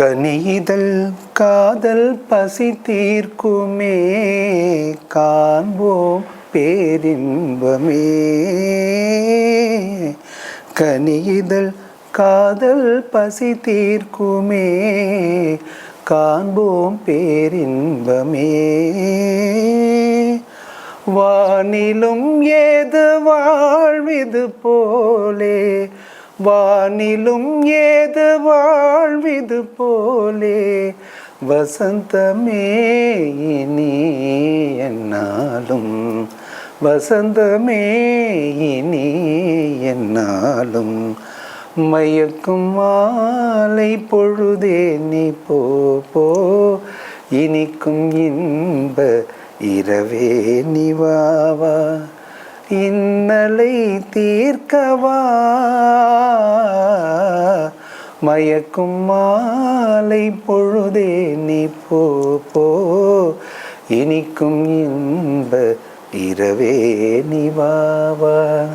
கனிதல் காதல் பசி தீர்க்குமே காண்போம் பேரின்பமே. கனிதல் காதல் பசி தீர்க்குமே காண்போம் பேரின்பமே. வானிலும் ஏது வாழ்விது போலே வானிலும் ஏது வாழ்விது போலே? வசந்தமே இனி என்னாலும். வசந்தமே இனி என்னாலும். மயக்கும் மாலை பொழுதே நீ போ போ. இனிக்கும் இன்ப இரவே நிவாவா இன்னலை தீர்க்கவா? மயக்கும் மாலை பொழுதே நீ போ போ. இனிக்கும் இன்ப இரவே நிவாவா